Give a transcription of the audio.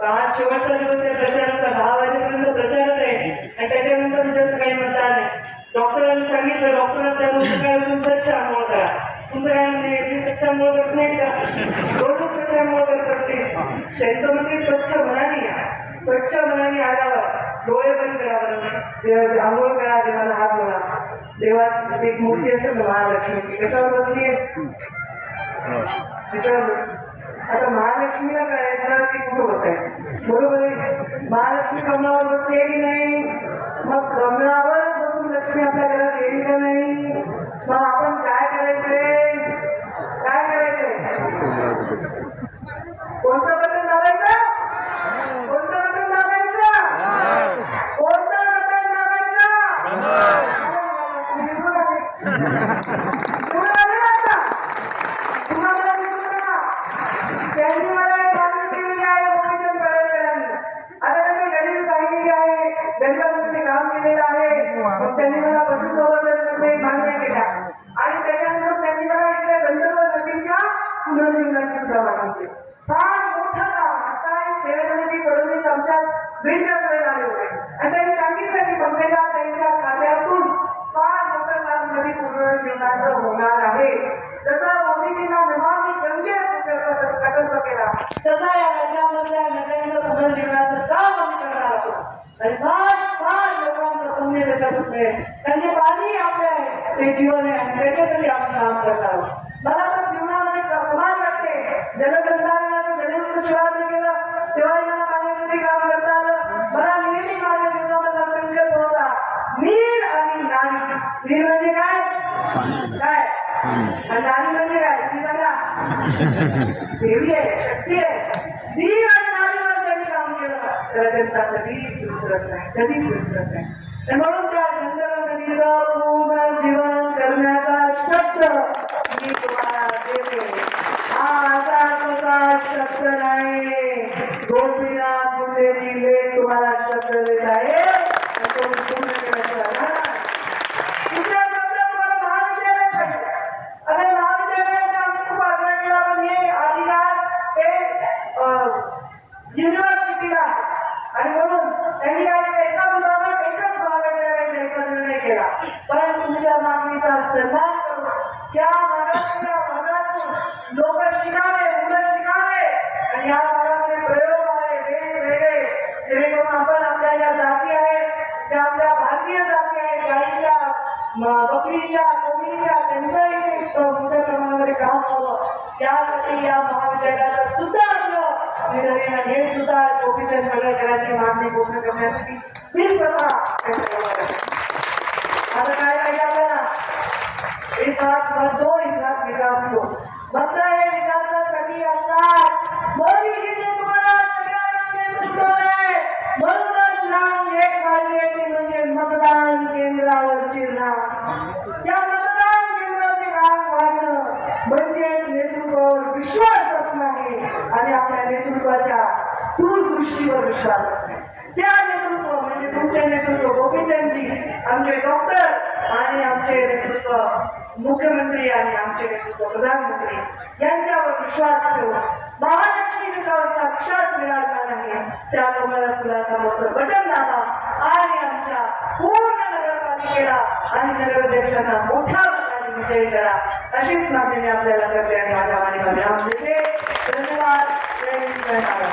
आज शेवटचा दिवस आहे प्रचाराचा दहा वाजेपर्यंत प्रचारच आहे. आणि त्याच्यानंतर जसं काही मतदान आहे. डॉक्टरांनी सांगितलं रोज काय उठून स्वच्छ आंघोळ करा. तुमचं काय म्हणजे मी स्वच्छ आंघोळ करत नाही का? रोज स्वच्छ आंघोळ करतात ते त्यांचं म्हणजे स्वच्छ मनाने स्वच्छ मनाने आल्यावर डोळे बंद करावं देवा आंघोळ करा देवाला हात जोडा देवा एक मूर्ती असेल ना महालक्ष्मीची त्याच्यावर बसली आहे त्याच्यावर बसली. आता महालक्ष्मीला करायचं की कुठं बसायचं. बरोबर आहे? महालक्ष्मी कमळावर बसली आहे की नाही. मग कमळावर बसून लक्ष्मी आपल्या घरात येईल का नाही? मग आपण काय करायचंय? काय करायचंय? कोणतं पुनर्जीवनाची सुद्धा फार मोठं काम आता आमच्या बीडच्या आले होते. आणि त्यांनी सांगितलं की पंकजा त्यांच्या खात्यातून फार मोठं काम नदी होणार आहे. मोदीजींना प्रकल्प केला तसा या राज्यामधल्या नद्यांचं पुनर्जीवनाचं काम आम्ही करणार आहोत. आणि फार फार लोकांचं पुण्य त्याच्यातून मिळेल त्यांनी पाणी आपले आहे. ते जीवन आहे आणि त्याच्यासाठी आपण काम करत आहोत. मला तर जीवनामध्ये कमाल वाटते जनयुक्त जलयुक्त केला केलं. तेव्हाही मला पाण्यासाठी काम करता आलं. मला नेहमी माझ्या जीवनामधला संकल्प होता. नीर आणि नारी. नीर म्हणजे काय? काय? आणि नारी म्हणजे काय? ती सांगा. देवी आहे शक्ती आहे. नीर आणि नारीवर त्यांनी काम केलं. तर त्यांचा कधीच विसरत नाही कधीच विसरत नाही. म्हणून त्या गंधर्व नदीचा पूर्ण जीवन करण्याचा शब्द मी तुम्हाला देते हा असा तसा शब्द नाही गोपीनाथ मुंडेची लेख तुम्हाला शब्द देत आहे. आणि पूर्ण तुम्हाला महाविद्यालय पाहिजे महाविद्यालयामध्ये आम्ही खूप आग्रह केला पण हे अधिकार हे युनिव्हर्सिटीला आणि म्हणून त्यांनी काय केलं? एका विभागात एकच महाविद्यालय द्यायचा निर्णय केला. पण तुमच्या मागणीचा सन्मान करून त्या भागातल्या भागातून लोक शिकावे मुलं शिकावे. आणि या आपण आपल्या ज्या जाती आहेत ज्या आपल्या भारतीय जाती आहेत गाईच्या म- बकरीच्या कोंबडीच्या त्यांचंही एक मोठ्या प्रमाणामध्ये काम व्हावं. त्यासाठी या महाविद्यालयाचा सुद्धा आपलं निधन हे सुद्धा गोपीचंद पडळकरांची मागणी पूर्ण करण्यासाठी मी स्वतः त्यांच्याजवळ आहे. आता काय पाहिजे आपल्याला? इस हात मत दो इस हात. विकास दो मात्र हे विकासासाठी असतात मोदीजींनी तुम्हाला सगळ्यांना सुचवलंय म्हणूनच राम एक वाढली ते म्हणजे मतदान केंद्रावरची रांग त्या मतदान केंद्रावरची रांग वाढणं म्हणजे नेतृत्वावर विश्वास असणं आहे आणि आपल्या नेतृत्वाच्या दूरदृष्टीवर विश्वास असणे त्या नेतृत्व म्हणजे तुमचे नेतृत्व गोपीचंदजी आमचे डॉक्टर आणि आमचे नेतृत्व मुख्यमंत्री आणि आमचे नेतृत्व प्रधानमंत्री. यांच्यावर विश्वास ठेवून महालक्ष्मी दुखावर साक्षात मिळाला नाही त्या कमला फुलासमोरचं बटन दाबा आणि आमच्या पूर्ण नगरपालिकेला आणि नगराध्यक्षांना मोठा मताने करा अशीच मागणी आपल्याला करते. आणि माझ्या वाणीमध्ये देते धन्यवाद